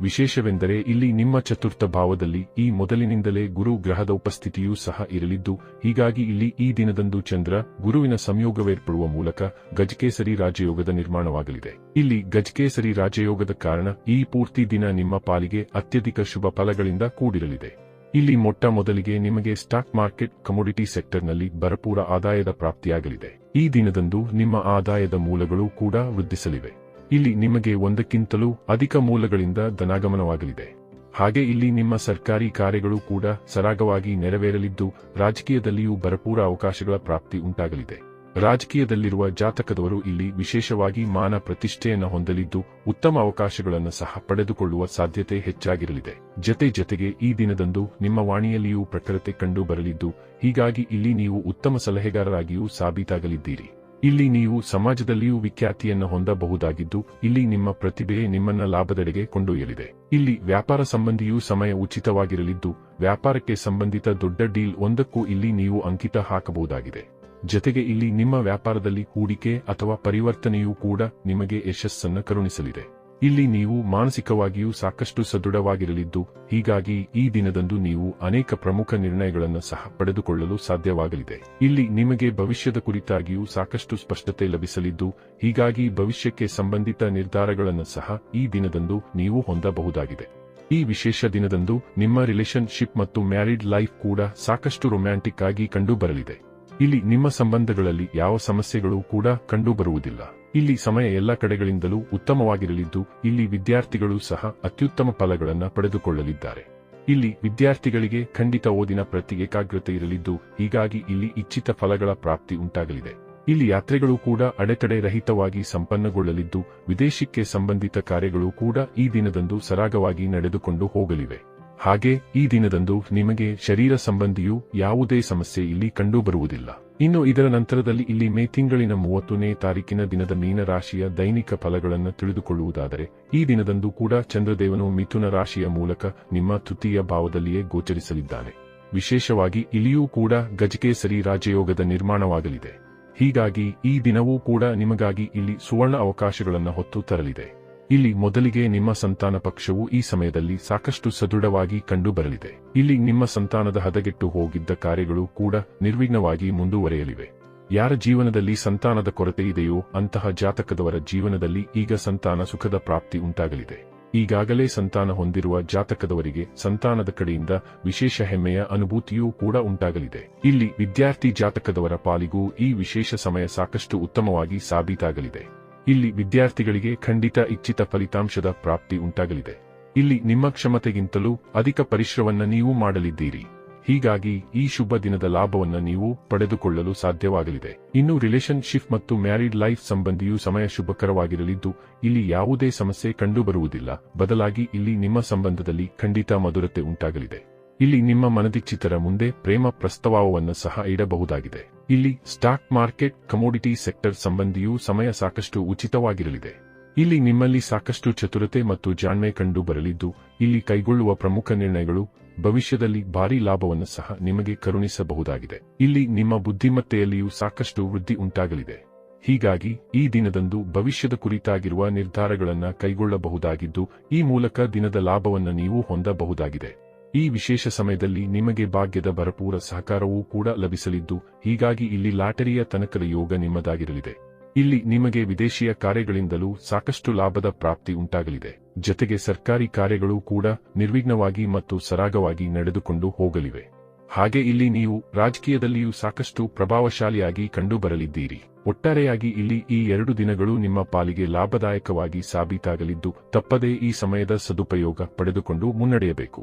ವಿಶೇಷವೆಂದರೆ ಇಲ್ಲಿ ನಿಮ್ಮ ಚತುರ್ಥ ಭಾವದಲ್ಲಿ ಈ ಮೊದಲಿನಿಂದಲೇ ಗುರು ಗ್ರಹದ ಉಪಸ್ಥಿತಿಯೂ ಸಹ ಇರಲಿದ್ದು, ಹೀಗಾಗಿ ಇಲ್ಲಿ ಈ ದಿನದಂದು ಚಂದ್ರ ಗುರುವಿನ ಸಂಯೋಗವೇರ್ಪಡುವ ಮೂಲಕ ಗಜಕೇಸರಿ ರಾಜಯೋಗದ ನಿರ್ಮಾಣವಾಗಲಿದೆ. ಇಲ್ಲಿ ಗಜಕೇಸರಿ ರಾಜಯೋಗದ ಕಾರಣ ಈ ಪೂರ್ತಿ ದಿನ ನಿಮ್ಮ ಪಾಲಿಗೆ ಅತ್ಯಧಿಕ ಶುಭ ಫಲಗಳಿಂದ ಕೂಡಿರಲಿದೆ. ಇಲ್ಲಿ ಮೊಟ್ಟ ಮೊದಲಿಗೆ ನಿಮಗೆ ಸ್ಟಾಕ್ ಮಾರ್ಕೆಟ್ ಕಮೋಡಿಟಿ ಸೆಕ್ಟರ್ನಲ್ಲಿ ಭರಪೂರ ಆದಾಯದ ಪ್ರಾಪ್ತಿಯಾಗಲಿದೆ. ಈ ದಿನದಂದು ನಿಮ್ಮ ಆದಾಯದ ಮೂಲಗಳು ಕೂಡ ವೃದ್ಧಿಸಲಿವೆ. ಇಲ್ಲಿ ನಿಮಗೆ ಒಂದಕ್ಕಿಂತಲೂ ಅಧಿಕ ಮೂಲಗಳಿಂದ ಧನಾಗಮನವಾಗಲಿದೆ. ಹಾಗೆ ಇಲ್ಲಿ ನಿಮ್ಮ ಸರ್ಕಾರಿ ಕಾರ್ಯಗಳು ಕೂಡ ಸರಾಗವಾಗಿ ನೆರವೇರಲಿದ್ದು, ರಾಜಕೀಯದಲ್ಲಿಯೂ ಭರಪೂರ ಅವಕಾಶಗಳ ಪ್ರಾಪ್ತಿ ಉಂಟಾಗಲಿದೆ. ರಾಜಕೀಯದಲ್ಲಿರುವ ಜಾತಕದವರು ಇಲ್ಲಿ ವಿಶೇಷವಾಗಿ ಮಾನ ಪ್ರತಿಷ್ಠೆಯನ್ನು ಹೊಂದಲಿದ್ದು, ಉತ್ತಮ ಅವಕಾಶಗಳನ್ನು ಸಹ ಪಡೆದುಕೊಳ್ಳುವ ಸಾಧ್ಯತೆ ಹೆಚ್ಚಾಗಿರಲಿದೆ. ಜತೆ ಜತೆಗೆ ಈ ದಿನದಂದು ನಿಮ್ಮ ವಾಣಿಯಲ್ಲಿಯೂ ಪ್ರಖರತೆ ಕಂಡು ಬರಲಿದ್ದು ಹೀಗಾಗಿ ಇಲ್ಲಿ ನೀವು ಉತ್ತಮ ಸಲಹೆಗಾರರಾಗಿಯೂ ಸಾಬೀತಾಗಲಿದ್ದೀರಿ. ಇಲ್ಲಿ ನೀವು ಸಮಾಜದಲ್ಲಿಯೂ ವಿಖ್ಯಾತಿಯನ್ನು ಹೊಂದಬಹುದಾಗಿದ್ದು, ಇಲ್ಲಿ ನಿಮ್ಮ ಪ್ರತಿಭೆ ನಿಮ್ಮನ್ನ ಲಾಭದೆಡೆಗೆ ಕೊಂಡೊಯ್ಯಲಿದೆ. ಇಲ್ಲಿ ವ್ಯಾಪಾರ ಸಂಬಂಧಿಯೂ ಸಮಯ ಉಚಿತವಾಗಿರಲಿದ್ದು, ವ್ಯಾಪಾರಕ್ಕೆ ಸಂಬಂಧಿತ ದೊಡ್ಡ ಡೀಲ್ ಒಂದಕ್ಕೂ ಇಲ್ಲಿ ನೀವು ಅಂಕಿತ ಹಾಕಬಹುದಾಗಿದೆ. ಜತೆಗೆ ಇಲ್ಲಿ ನಿಮ್ಮ ವ್ಯಾಪಾರದಲ್ಲಿ ಹೂಡಿಕೆ ಅಥವಾ ಪರಿವರ್ತನೆಯೂ ಕೂಡ ನಿಮಗೆ ಯಶಸ್ಸನ್ನು ಕರುಣಿಸಲಿದೆ. ಇಲ್ಲಿ ನೀವು ಮಾನಸಿಕವಾಗಿಯೂ ಸಾಕಷ್ಟು ಸದೃಢವಾಗಿರಲಿದ್ದು, ಹೀಗಾಗಿ ಈ ದಿನದಂದು ನೀವು ಅನೇಕ ಪ್ರಮುಖ ನಿರ್ಣಯಗಳನ್ನು ಸಹ ಪಡೆದುಕೊಳ್ಳಲು ಸಾಧ್ಯವಾಗಲಿದೆ. ಇಲ್ಲಿ ನಿಮಗೆ ಭವಿಷ್ಯದ ಕುರಿತಾಗಿಯೂ ಸಾಕಷ್ಟು ಸ್ಪಷ್ಟತೆ ಲಭಿಸಲಿದ್ದು, ಹೀಗಾಗಿ ಭವಿಷ್ಯಕ್ಕೆ ಸಂಬಂಧಿತ ನಿರ್ಧಾರಗಳನ್ನು ಸಹ ಈ ದಿನದಂದು ನೀವು ಹೊಂದಬಹುದಾಗಿದೆ. ಈ ವಿಶೇಷ ದಿನದಂದು ನಿಮ್ಮ ರಿಲೇಶನ್ಶಿಪ್ ಮತ್ತು ಮ್ಯಾರಿಡ್ ಲೈಫ್ ಕೂಡ ಸಾಕಷ್ಟು ರೊಮ್ಯಾಂಟಿಕ್ ಆಗಿ ಕಂಡುಬರಲಿದೆ. ಇಲ್ಲಿ ನಿಮ್ಮ ಸಂಬಂಧಗಳಲ್ಲಿ ಯಾವ ಸಮಸ್ಯೆಗಳು ಕೂಡ ಕಂಡುಬರುವುದಿಲ್ಲ. ಇಲ್ಲಿ ಸಮಯ ಎಲ್ಲ ಕಡೆಗಳಿಂದಲೂ ಉತ್ತಮವಾಗಿರಲಿದ್ದು, ಇಲ್ಲಿ ವಿದ್ಯಾರ್ಥಿಗಳು ಸಹ ಅತ್ಯುತ್ತಮ ಫಲಗಳನ್ನು ಪಡೆದುಕೊಳ್ಳಲಿದ್ದಾರೆ. ಇಲ್ಲಿ ವಿದ್ಯಾರ್ಥಿಗಳಿಗೆ ಖಂಡಿತ ಓದಿನ ಪ್ರತಿ ಏಕಾಗ್ರತೆ ಇರಲಿದ್ದು, ಹೀಗಾಗಿ ಇಲ್ಲಿ ಇಚ್ಛಿತ ಫಲಗಳ ಪ್ರಾಪ್ತಿ ಉಂಟಾಗಲಿದೆ. ಇಲ್ಲಿ ಯಾತ್ರೆಗಳು ಕೂಡ ಅಡೆತಡೆ ರಹಿತವಾಗಿ ಸಂಪನ್ನಗೊಳ್ಳಲಿದ್ದು, ವಿದೇಶಕ್ಕೆ ಸಂಬಂಧಿತ ಕಾರ್ಯಗಳು ಕೂಡ ಈ ದಿನದಂದು ಸರಾಗವಾಗಿ ನಡೆದುಕೊಂಡು ಹೋಗಲಿವೆ. ಹಾಗೆ ಈ ದಿನದಂದು ನಿಮಗೆ ಶರೀರ ಸಂಬಂಧಿಯೂ ಯಾವುದೇ ಸಮಸ್ಯೆ ಇಲ್ಲಿ ಕಂಡುಬರುವುದಿಲ್ಲ. ಇನ್ನು ಇದರ ನಂತರದಲ್ಲಿ ಇಲ್ಲಿ ಮೇ ತಿಂಗಳಿನ ಮೂವತ್ತನೇ ತಾರೀಕಿನ ದಿನದ ಮೀನರಾಶಿಯ ದೈನಿಕ ಫಲಗಳನ್ನು ತಿಳಿದುಕೊಳ್ಳುವುದಾದರೆ, ಈ ದಿನದಂದು ಕೂಡ ಚಂದ್ರದೇವನು ಮಿಥುನ ರಾಶಿಯ ಮೂಲಕ ನಿಮ್ಮ ತೃತೀಯ ಭಾವದಲ್ಲಿಯೇ ಗೋಚರಿಸಲಿದ್ದಾನೆ. ವಿಶೇಷವಾಗಿ ಇಲ್ಲಿಯೂ ಕೂಡ ಗಜಕೇಸರಿ ರಾಜಯೋಗದ ನಿರ್ಮಾಣವಾಗಲಿದೆ. ಹೀಗಾಗಿ ಈ ದಿನವೂ ಕೂಡ ನಿಮಗಾಗಿ ಇಲ್ಲಿ ಸುವರ್ಣ ಅವಕಾಶಗಳನ್ನು ಹೊತ್ತು ತರಲಿದೆ. ಇಲ್ಲಿ ಮೊದಲಿಗೆ ನಿಮ್ಮ ಸಂತಾನ ಪಕ್ಷವು ಈ ಸಮಯದಲ್ಲಿ ಸಾಕಷ್ಟು ಸದೃಢವಾಗಿ ಕಂಡುಬರಲಿದೆ. ಇಲ್ಲಿ ನಿಮ್ಮ ಸಂತಾನದ ಹದಗೆಟ್ಟು ಹೋಗಿದ್ದ ಕಾರ್ಯಗಳು ಕೂಡ ನಿರ್ವಿಘ್ನವಾಗಿ ಮುಂದುವರೆಯಲಿವೆ. ಯಾರ ಜೀವನದಲ್ಲಿ ಸಂತಾನದ ಕೊರತೆ ಇದೆಯೋ ಅಂತಹ ಜಾತಕದವರ ಜೀವನದಲ್ಲಿ ಈಗ ಸಂತಾನ ಸುಖದ ಪ್ರಾಪ್ತಿ ಉಂಟಾಗಲಿದೆ. ಈಗಾಗಲೇ ಸಂತಾನ ಹೊಂದಿರುವ ಜಾತಕದವರಿಗೆ ಸಂತಾನದ ಕಡೆಯಿಂದ ವಿಶೇಷ ಹೆಮ್ಮೆಯ ಅನುಭೂತಿಯೂ ಕೂಡ ಉಂಟಾಗಲಿದೆ. ಇಲ್ಲಿ ವಿದ್ಯಾರ್ಥಿ ಜಾತಕದವರ ಪಾಲಿಗೂ ಈ ವಿಶೇಷ ಸಮಯ ಸಾಕಷ್ಟು ಉತ್ತಮವಾಗಿ ಸಾಬೀತಾಗಲಿದೆ. ಇಲ್ಲಿ ವಿದ್ಯಾರ್ಥಿಗಳಿಗೆ ಖಂಡಿತ ಇಚ್ಛಿತ ಫಲಿತಾಂಶದ ಪ್ರಾಪ್ತಿ ಉಂಟಾಗಲಿದೆ. ಇಲ್ಲಿ ನಿಮ್ಮ ಕ್ಷಮತೆಗಿಂತಲೂ ಅಧಿಕ ಪರಿಶ್ರಮವನ್ನು ನೀವು ಮಾಡಲಿದ್ದೀರಿ. ಹೀಗಾಗಿ ಈ ಶುಭ ದಿನದ ಲಾಭವನ್ನು ನೀವು ಪಡೆದುಕೊಳ್ಳಲು ಸಾಧ್ಯವಾಗಲಿದೆ. ಇನ್ನು ರಿಲೇಶನ್ಶಿಪ್ ಮತ್ತು ಮ್ಯಾರಿಡ್ ಲೈಫ್ ಸಂಬಂಧಿಯೂ ಸಮಯ ಶುಭಕರವಾಗಿರಲಿದ್ದು, ಇಲ್ಲಿ ಯಾವುದೇ ಸಮಸ್ಯೆ ಕಂಡುಬರುವುದಿಲ್ಲ. ಬದಲಾಗಿ ಇಲ್ಲಿ ನಿಮ್ಮ ಸಂಬಂಧದಲ್ಲಿ ಖಂಡಿತ ಮಧುರತೆ ಉಂಟಾಗಲಿದೆ. ಇಲ್ಲಿ ನಿಮ್ಮ ಮನದಿಚ್ಛಿತರ ಮುಂದೆ ಪ್ರೇಮ ಪ್ರಸ್ತಾವವನ್ನು ಸಹ ಇಡಬಹುದಾಗಿದೆ. ಇಲ್ಲಿ ಸ್ಟಾಕ್ ಮಾರ್ಕೆಟ್, ಕಮೋಡಿಟಿ ಸೆಕ್ಟರ್ ಸಂಬಂಧಿಯೂ ಸಮಯ ಸಾಕಷ್ಟು ಉಚಿತವಾಗಿರಲಿದೆ. ಇಲ್ಲಿ ನಿಮ್ಮಲ್ಲಿ ಸಾಕಷ್ಟು ಚತುರತೆ ಮತ್ತು ಜಾಣ್ಮೆ ಕಂಡು ಬರಲಿದ್ದು, ಇಲ್ಲಿ ಕೈಗೊಳ್ಳುವ ಪ್ರಮುಖ ನಿರ್ಣಯಗಳು, ಭವಿಷ್ಯದಲ್ಲಿ ಭಾರಿ ಲಾಭವನ್ನು ಸಹ ನಿಮಗೆ ಕರುಣಿಸಬಹುದಾಗಿದೆ. ಇಲ್ಲಿ ನಿಮ್ಮ ಬುದ್ಧಿಮತ್ತೆಯಲ್ಲಿಯೂ ಸಾಕಷ್ಟು ವೃದ್ಧಿ ಉಂಟಾಗಲಿದೆ. ಹೀಗಾಗಿ, ಈ ದಿನದಂದು ಭವಿಷ್ಯದ ಕುರಿತಾಗಿರುವ ನಿರ್ಧಾರಗಳನ್ನು ಕೈಗೊಳ್ಳಬಹುದಾಗಿದ್ದು, ಈ ಮೂಲಕ ದಿನದ ಲಾಭವನ್ನು ನೀವು ಹೊಂದಬಹುದಾಗಿದೆ. ಈ ವಿಶೇಷ ಸಮಯದಲ್ಲಿ ನಿಮಗೆ ಭಾಗ್ಯದ ಭರಪೂರ ಸಹಕಾರವೂ ಕೂಡ ಲಭಿಸಲಿದ್ದು, ಹೀಗಾಗಿ ಇಲ್ಲಿ ಲಾಟರಿಯ ತನಕದ ಯೋಗ ನಿಮ್ಮದಾಗಿರಲಿದೆ. ಇಲ್ಲಿ ನಿಮಗೆ ವಿದೇಶಿಯ ಕಾರ್ಯಗಳಿಂದಲೂ ಸಾಕಷ್ಟು ಲಾಭದ ಪ್ರಾಪ್ತಿ ಉಂಟಾಗಲಿದೆ. ಜತೆಗೆ ಸರ್ಕಾರಿ ಕಾರ್ಯಗಳು ಕೂಡ ನಿರ್ವಿಘ್ನವಾಗಿ ಮತ್ತು ಸರಾಗವಾಗಿ ನಡೆದುಕೊಂಡು ಹೋಗಲಿವೆ. ಹಾಗೆ ಇಲ್ಲಿ ನೀವು ರಾಜಕೀಯದಲ್ಲಿಯೂ ಸಾಕಷ್ಟು ಪ್ರಭಾವಶಾಲಿಯಾಗಿ ಕಂಡುಬರಲಿದ್ದೀರಿ. ಒಟ್ಟಾರೆಯಾಗಿ ಇಲ್ಲಿ ಈ ಎರಡು ದಿನಗಳು ನಿಮ್ಮ ಪಾಲಿಗೆ ಲಾಭದಾಯಕವಾಗಿ ಸಾಬೀತಾಗಲಿದ್ದು, ತಪ್ಪದೇ ಈ ಸಮಯದ ಸದುಪಯೋಗ ಪಡೆದುಕೊಂಡು ಮುನ್ನಡೆಯಬೇಕು.